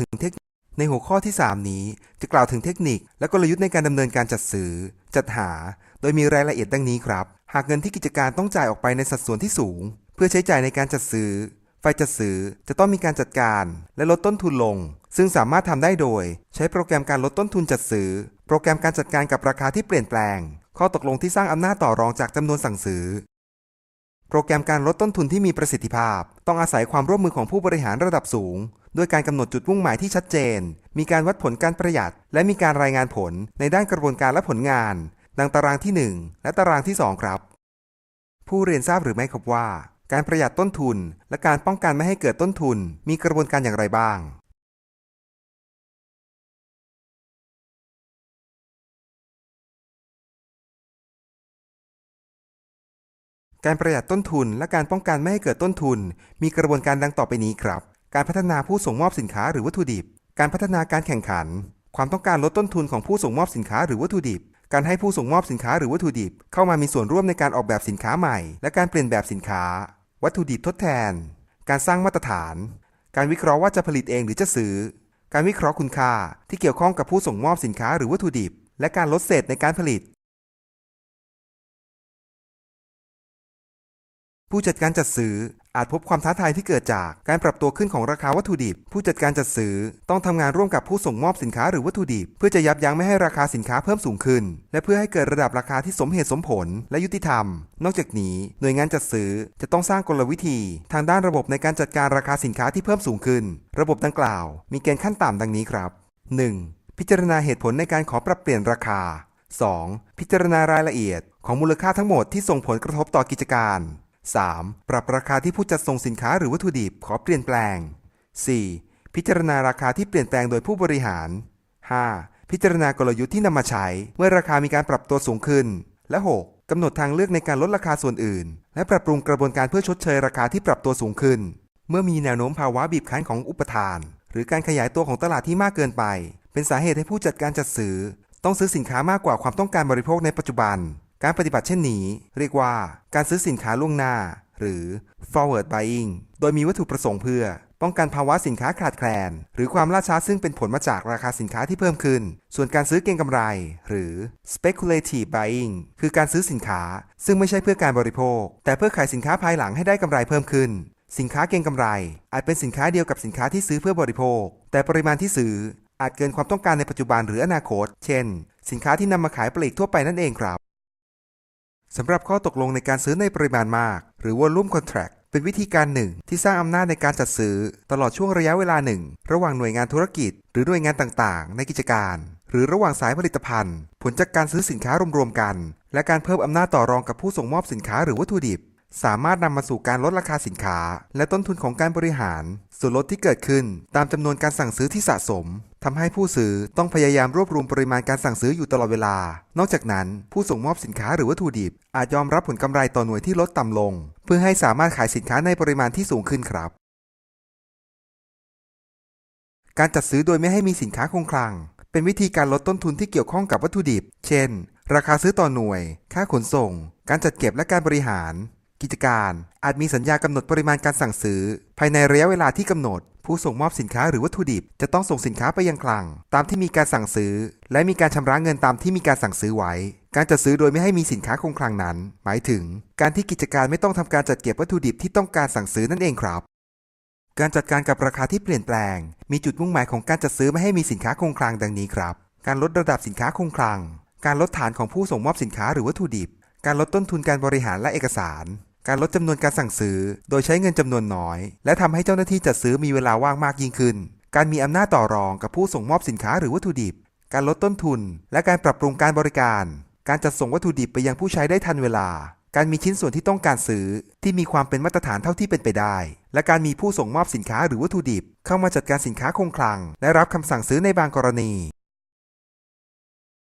ถึงเทคนิคในหัวข้อที่ 3 นี้จะกล่าวถึงเทคนิค และกลยุทธ์ในการดำเนินการจัดซื้อ จัดหา โดยมีรายละเอียดดังนี้ครับ หากเงินที่กิจการต้องจ่ายออกไปในสัดส่วนที่สูง เพื่อใช้จ่ายในการจัดซื้อ ฝ่ายจัดซื้อจะต้องมีการจัดการและลดต้นทุนลง ซึ่งสามารถทำได้โดย ใช้โปรแกรมการลดต้นทุนจัดซื้อ โปรแกรมการจัดการกับราคาที่เปลี่ยนแปลง ข้อตกลงที่สร้างอำนาจต่อรองจากจำนวนสั่งซื้อ โปรแกรมการลดต้นทุนที่มีประสิทธิภาพ ต้องอาศัยความร่วมมือของผู้บริหารระดับสูง ด้วยการกำหนดจุดมุ่งหมายที่ชัดเจน มีการวัดผลการประหยัด และมีการรายงานผลในด้านกระบวนการและผลงาน ดังตารางที่ 1 และตารางที่ 2 ครับ ผู้เรียนทราบหรือไม่ครับว่า การประหยัดต้นทุน และการป้องกันไม่ให้เกิดต้นทุน มีกระบวนการอย่างไรบ้างการประหยัดต้นทุนและการป้องกันไม่ให้เกิดต้นทุน มีกระบวนการดังต่อไปนี้ครับ การพัฒนาผู้ส่งมอบสินค้าหรือวัตถุดิบ การพัฒนาการแข่งขัน ความต้องการลดต้นทุนของผู้ส่งมอบสินค้าหรือวัตถุดิบ การให้ผู้ส่งมอบสินค้าหรือวัตถุดิบ เข้ามามีส่วนร่วมในการออกแบบสินค้าใหม่ และการเปลี่ยนแบบสินค้า วัตถุดิบทดแทน การสร้างมาตรฐาน การวิเคราะห์ว่าจะผลิตเองหรือจะซื้อ การวิเคราะห์คุณค่าที่เกี่ยวข้องกับผู้ส่งมอบสินค้าหรือวัตถุดิบ และการลดเศษในการผลิต ผู้จัดการจัดซื้อ อาจพบความท้าทายที่เกิดจากการปรับตัวขึ้นของราคาวัตถุดิบ ผู้จัดการจัดซื้อต้องทำงานร่วมกับผู้ส่งมอบสินค้าหรือวัตถุดิบ เพื่อจะยับยั้งไม่ให้ราคาสินค้าเพิ่มสูงขึ้น และเพื่อให้เกิดระดับราคาที่สมเหตุสมผล และยุติธรรม นอกจากนี้ หน่วยงานจัดซื้อจะต้องสร้างกลวิธี ทางด้านระบบในการจัดการราคาสินค้าที่เพิ่มสูงขึ้น ระบบดังกล่าว มีเกณฑ์ขั้นต่ำดังนี้ครับ 1. พิจารณาเหตุผลในการขอปรับเปลี่ยนราคา 2. พิจารณารายละเอียดของมูลค่าทั้งหมดที่ส่งผลกระทบต่อกิจการ 3. ปรับราคาที่ผู้จัดส่งสินค้าหรือวัตถุดิบขอเปลี่ยนแปลง 4. พิจารณาราคาที่เปลี่ยนแปลงโดยผู้บริหาร 5. พิจารณากลยุทธ์ที่นำมาใช้ เมื่อราคามีการปรับตัวสูงขึ้น และ 6. กำหนดทางเลือกในการลดราคาส่วนอื่น และปรับปรุงกระบวนการเพื่อชดเชยราคาที่ปรับตัวสูงขึ้น เมื่อมีแนวโน้มภาวะบีบคั้นของอุปทาน หรือการขยายตัวของตลาดที่มากเกินไป เป็นสาเหตุให้ผู้จัดการจัดซื้อต้องซื้อสินค้ามากกว่าความต้องการบริโภคในปัจจุบัน การปฏิบัติเช่นนี้ เรียกว่าการซื้อสินค้าล่วงหน้า หรือ forward buying โดยมีวัตถุประสงค์เพื่อ ป้องกันภาวะสินค้าขาดแคลน หรือความล่าช้าซึ่งเป็นผลมาจากราคาสินค้าที่เพิ่มขึ้น ส่วนการซื้อเก็งกำไร หรือ speculative buying คือการซื้อสินค้า ซึ่งไม่ใช่เพื่อการบริโภค แต่เพื่อขายสินค้าภายหลังให้ได้กำไรเพิ่มขึ้นสินค้าเก็งกำไร อาจเป็นสินค้าเดียวกับสินค้าที่ซื้อเพื่อบริโภค แต่ปริมาณที่ซื้ออาจเกินความต้องการในปัจจุบันหรืออนาคต เช่น สินค้าที่นำมาขายปลีกทั่วไปนั่นเองครับ สำหรับข้อตกลงในการซื้อในปริมาณมาก หรือ volume contract เป็นวิธีการหนึ่งที่สร้างอำนาจในการจัดซื้อ ตลอดช่วงระยะเวลาหนึ่ง ระหว่างหน่วยงานธุรกิจ หรือหน่วยงานต่างๆ ในกิจการ หรือระหว่างสายผลิตภัณฑ์ ผลจากการซื้อสินค้ารวมๆกัน และการเพิ่มอำนาจต่อรองกับผู้ส่งมอบสินค้าหรือวัตถุดิบ สามารถนำมาสู่การลดราคาสินค้า และต้นทุนของการบริหาร ส่วนลดที่เกิดขึ้นตามจำนวนการสั่งซื้อที่สะสม ทำให้ผู้ซื้อต้องพยายามรวบรวมปริมาณการสั่งซื้ออยู่ตลอดเวลา นอกจากนั้น ผู้ส่งมอบสินค้าหรือวัตถุดิบ อาจยอมรับผลกำไรต่อหน่วยที่ลดต่ำลง เพื่อให้สามารถขายสินค้าในปริมาณที่สูงขึ้นครับ การจัดซื้อโดยไม่ให้มีสินค้าคงคลัง เป็นวิธีการลดต้นทุนที่เกี่ยวข้องกับวัตถุดิบ เช่น ราคาซื้อต่อหน่วย ค่าขนส่ง การจัดเก็บและการบริหาร กิจการ อาจมีสัญญากำหนดปริมาณการสั่งซื้อ ภายในระยะเวลาที่กำหนด ผู้ส่งมอบสินค้าหรือวัตถุดิบ จะต้องส่งสินค้าไปยังคลัง ตามที่มีการสั่งซื้อ และมีการชำระเงินตามที่มีการสั่งซื้อไว้ การจัดซื้อโดยไม่ให้มีสินค้าคงคลังนั้น หมายถึง การที่กิจการไม่ต้องทำการจัดเก็บวัตถุดิบที่ต้องการสั่งซื้อนั่นเองครับการจัดการกับราคาที่เปลี่ยนแปลง มีจุดมุ่งหมายของการจัดซื้อไม่ให้มีสินค้าคงคลังดังนี้ครับ การลดระดับสินค้าคงคลัง การลดฐานของผู้ส่งมอบสินค้าหรือวัตถุดิบ การลดต้นทุนการบริหารและเอกสาร การลดจำนวนการสั่งซื้อ โดยใช้เงินจำนวนน้อย และทำให้เจ้าหน้าที่จัดซื้อมีเวลาว่างมากยิ่งขึ้น การมีอำนาจต่อรองกับผู้ส่งมอบสินค้าหรือวัตถุดิบ การลดต้นทุน และการปรับปรุงการบริการ การจัดส่งวัตถุดิบไปยังผู้ใช้ได้ทันเวลา การมีชิ้นส่วนที่ต้องการซื้อ ที่มีความเป็นมาตรฐานเท่าที่เป็นไปได้ และการมีผู้ส่งมอบสินค้าหรือวัตถุดิบ เข้ามาจัดการสินค้าคงคลัง และรับคำสั่งซื้อในบางกรณี